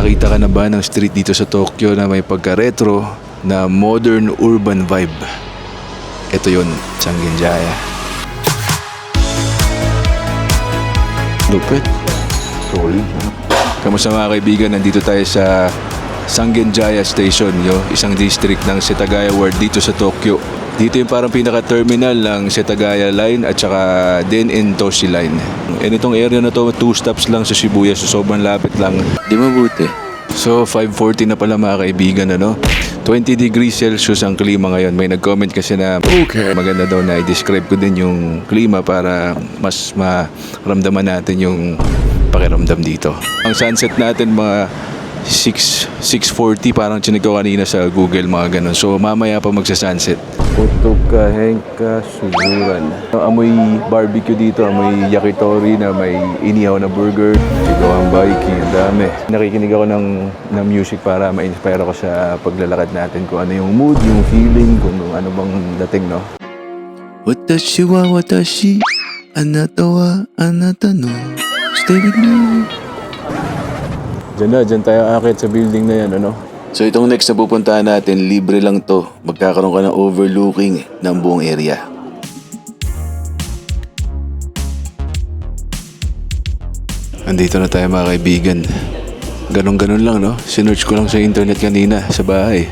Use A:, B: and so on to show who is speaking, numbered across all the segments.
A: Nakakita ka na ba ng street dito sa Tokyo na may pagka-retro na modern urban vibe? Ito yun, Sangenjaya. Lupit. Solid. Kamusta mga kaibigan, nandito tayo sa Sangenjaya Station, yo, isang district ng Setagaya Ward dito sa Tokyo. Dito yung parang pinaka-terminal ng Setagaya Line at saka Den and Toshi Line. And itong area na to, two stops lang sa Shibuya, so sobrang lapit lang. Di mabuti. So, 5.40 na pala mga kaibigan, ano? 20 degrees Celsius ang klima ngayon. May nag-comment kasi na, okay, maganda daw na i-describe ko din yung klima para mas maramdaman natin yung pakiramdam dito. Ang sunset natin mga 6, 6.40 parang chinig ko kanina sa Google mga ganun. So mamaya pa magsa-sunset. Otoka Henka Suzuran. Amoy barbecue dito, amoy yakitori na may inihaw na burger. Ito ang bike, ang dami. Nakikinig ako ng, ng music para ma-inspire ako sa paglalakad natin kung ano yung mood, yung feeling, kung ano bang dating, no? Watashi wa watashi, anata wa anata no. Stay with me. Diyan na, diyan tayo akit sa building na yan, ano? So itong next na pupuntahan natin, libre lang to. Magkakaroon ka ng overlooking ng buong area. Andito na tayo mga kaibigan. Ganon-ganon lang, no? Sinearch ko lang sa internet kanina, sa bahay.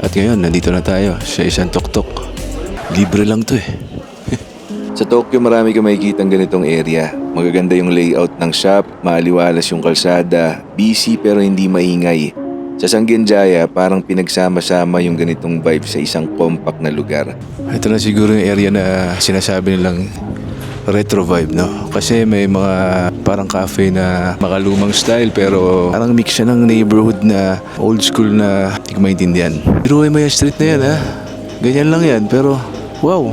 A: At ngayon, nandito na tayo sa isang tuktok. Libre lang to eh. Sa Tokyo marami ka makikita ganitong area. Magaganda yung layout ng shop, maaliwalas yung kalsada, busy pero hindi maingay. Sa Sangenjaya, parang pinagsama-sama yung ganitong vibe sa isang compact na lugar. Ito na siguro yung area na sinasabi nilang retro vibe, no? Kasi may mga parang cafe na makalumang style pero parang mix siya ng neighborhood na old school na hindi ko maintindihan. Mo yung street na yan, ha? Ganyan lang yan, pero wow,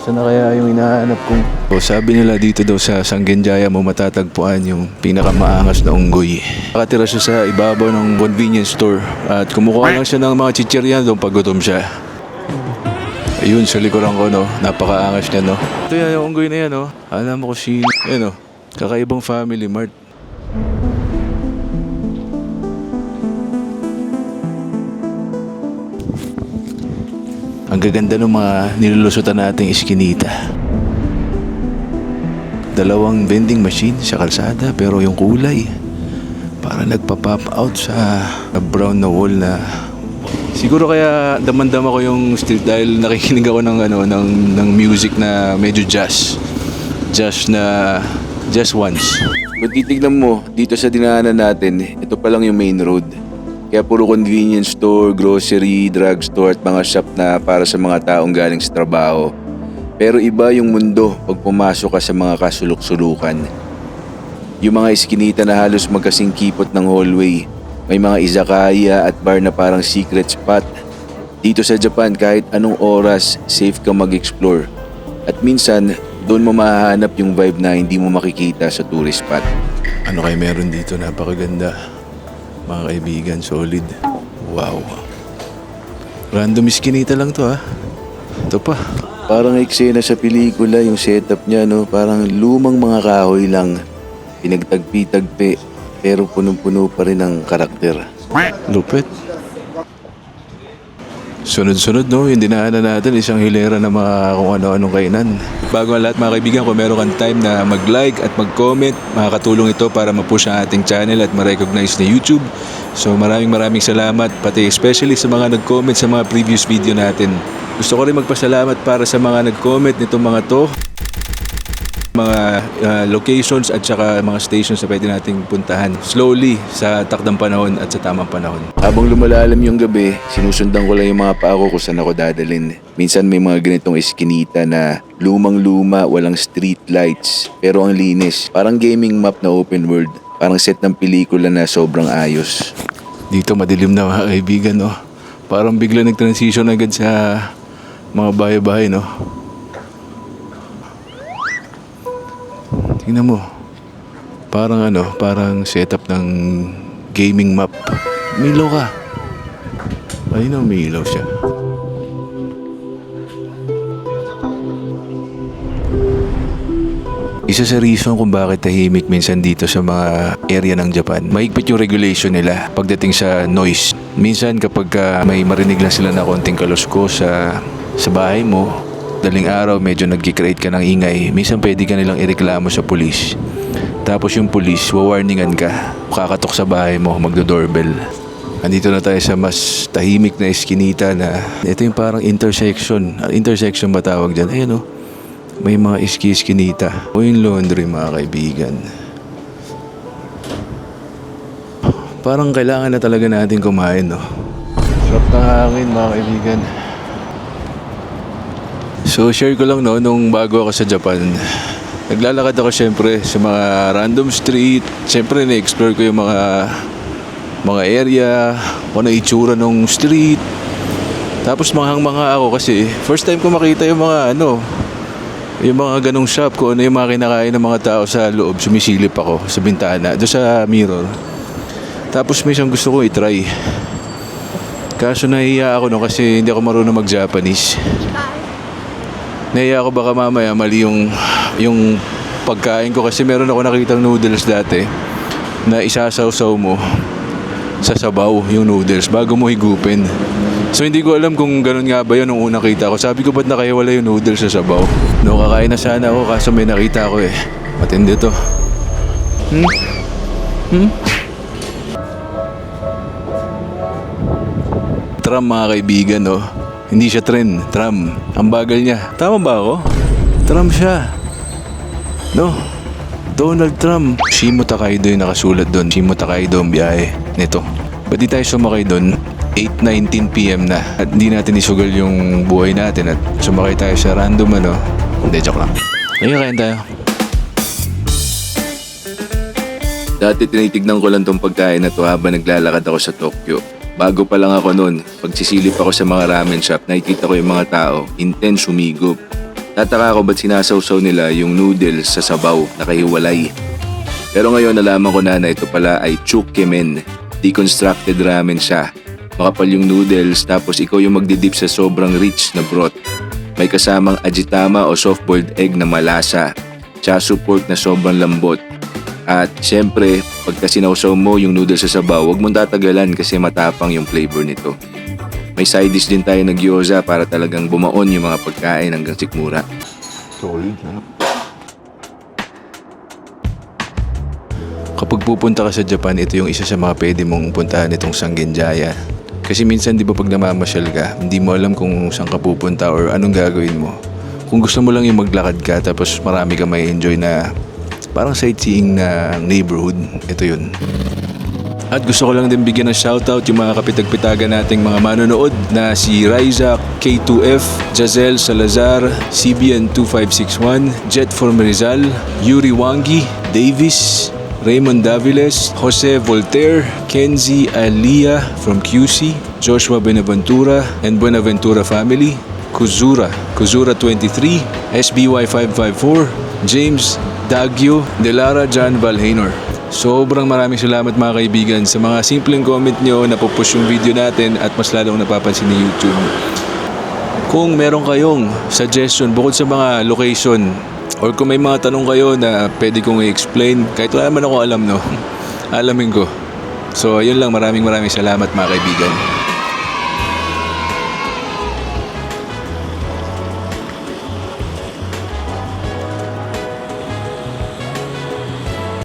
A: Asa na kaya yung hinahanap kong... O, sabi nila dito daw sa Sangenjaya mo matatagpuan yung pinakamaangas na unggoy. Nakatira siya sa ibabaw ng convenience store at kumukuha lang siya ng mga chichirya doon pag gutom siya. Ayun, sa likuran ko, no? Napakaangas niya, no? Ito yan, yung unggoy na yan, no? Alam mo ko si... Yan, no? Kakaibang family mart. Ang gaganda ng mga nilulusutan nating iskinita. Dalawang vending machine sa kalsada pero yung kulay para nagpa-pop out sa brown na wall na Siguro kaya damandama ko yung street dahil nakikinig ako ng ano ng ng music na medyo jazz. Jazz na just once. Kung titignan mo dito sa dinaanan natin, ito pa lang yung main road. Kaya puro convenience store, grocery, drugstore at mga shop na para sa mga taong galing sa trabaho. Pero iba yung mundo pag pumasok ka sa mga kasulok-sulukan. Yung mga iskinita na halos magkasing kipot ng hallway. May mga izakaya at bar na parang secret spot. Dito sa Japan kahit anong oras safe ka mag-explore. At minsan doon mo mahahanap yung vibe na hindi mo makikita sa tourist spot. Ano kaya meron dito napakaganda? Mga kaibigan, solid. Wow. Random iskinita lang to ha. Ito pa. Parang eksena sa pelikula yung setup niya no. Parang lumang mga kahoy lang. Pinagtagpi-tagpi. Pero punong-puno pa rin ng karakter. Lupit. Sunod-sunod no, yung dinaanan natin isang hilera na mga kung ano-anong kainan. Bago ang lahat mga kaibigan, kung meron kang time na mag-like at mag-comment, makakatulong ito para ma-push ang ating channel at ma-recognize na YouTube. So maraming maraming salamat, pati especially sa mga nag-comment sa mga previous video natin. Gusto ko rin magpasalamat para sa mga nag-comment nitong mga to mga uh, locations at saka mga stations na pwede nating puntahan slowly sa takdang panahon at sa tamang panahon. Habang lumalalim yung gabi, sinusundan ko lang yung mga paa ko kung saan ako dadalhin. Minsan may mga ganitong eskinita na lumang-luma, walang street lights, pero ang linis. Parang gaming map na open world. Parang set ng pelikula na sobrang ayos. Dito madilim na mga kaibigan, no? Parang bigla nag-transition agad sa mga bahay-bahay, no? Tingnan mo. Parang ano, parang setup ng gaming map. Milaw ka. Ayun ang milaw siya. Isa sa reason kung bakit tahimik minsan dito sa mga area ng Japan, mahigpit yung regulation nila pagdating sa noise. Minsan kapag ah, may marinig lang sila na konting kalusko sa, sa bahay mo, daling araw medyo nagkikreate ka ng ingay, minsan pwede ka nilang ireklamo sa pulis. Tapos yung pulis, wawarningan ka, kakatok sa bahay mo, magdo-doorbell. Andito na tayo sa mas tahimik na eskinita na ito yung parang intersection. Ah, Intersection ba tawag dyan? Ayan o. May mga iski-iskinita. O yung laundry mga kaibigan. Parang kailangan na talaga natin kumain no. Sarap ng hangin mga kaibigan. So share ko lang no, nung bago ako sa Japan. Naglalakad ako syempre sa mga random street. Syempre na-explore ko yung mga mga area, kung ano itsura ng street. Tapos manghang-mangha ako kasi first time ko makita yung mga ano, yung mga ganong shop ko, ano yung mga kinakain ng mga tao sa loob, sumisilip ako sa bintana, doon sa mirror. Tapos may isang gusto kong itry. Kaso nahiya ako no kasi hindi ako marunong mag-Japanese. Nahiya ako baka mamaya mali yung, yung pagkain ko kasi meron ako nakitang noodles dati na isasawsaw mo sa sabaw yung noodles bago mo higupin. So hindi ko alam kung ganun nga ba yun nung una kita ko. Sabi ko ba't nakaiwala yung noodles sa sabaw? No, kakain na sana ako kaso may nakita ko eh. Matindi to. Hmm? Hmm? Tram mga kaibigan, no? Hindi siya tren, tram. Ang bagal niya. Tama ba ako? Tram siya. No? Donald Trump. Shimo Takaido yung nakasulat doon. Shimo Takaido ang biyahe nito. Ba't di tayo sumakay doon? 8.19pm na. At hindi natin isugal yung buhay natin at sumakay tayo sa random ano. Hindi, joke lang. Ayun, kain tayo. Dati tinitignan ko lang tong pagkain na to habang naglalakad ako sa Tokyo. Bago pa lang ako noon, pagsisilip ako sa mga ramen shop, nakikita ko yung mga tao, intense humigop. Tataka ako ba't sinasawsaw nila yung noodles sa sabaw, nakahiwalay. Pero ngayon nalaman ko na na ito pala ay chukemen, deconstructed ramen siya. Makapal yung noodles tapos ikaw yung magdidip sa sobrang rich na broth. May kasamang ajitama o soft-boiled egg na malasa, chasu pork na sobrang lambot, at syempre, pagka sinawsaw mo yung noodles sa sabaw, huwag mong tatagalan kasi matapang yung flavor nito. May side dish din tayo ng gyoza para talagang bumaon yung mga pagkain hanggang sikmura. Solid, sarap. Kapag pupunta ka sa Japan, ito yung isa sa mga pwede mong puntahan itong Sangenjaya. Kasi minsan di ba pag namamasyal ka, hindi mo alam kung saan ka pupunta or anong gagawin mo. Kung gusto mo lang yung maglakad ka tapos marami ka may enjoy na parang sightseeing na neighborhood, ito yun. At gusto ko lang din bigyan ng shoutout yung mga kapitagpitagan nating mga manonood na si Riza K2F, Jazel Salazar, CBN2561, Jet from Rizal, Yuri Wangi, Davis, Raymond Daviles, Jose Voltaire, Kenzie Alia from QC, Joshua Benaventura and Buenaventura family, Kuzura, Kuzura 23, SBY 554, James Dagyo, Delara John Valhainor. Sobrang maraming salamat mga kaibigan sa mga simpleng comment nyo na pupush yung video natin at mas lalong napapansin ni YouTube. Kung meron kayong suggestion bukod sa mga location or kung may mga tanong kayo na pwede kong i-explain, kahit wala naman ako alam no, alamin ko. So, ayun lang. Maraming maraming salamat mga kaibigan.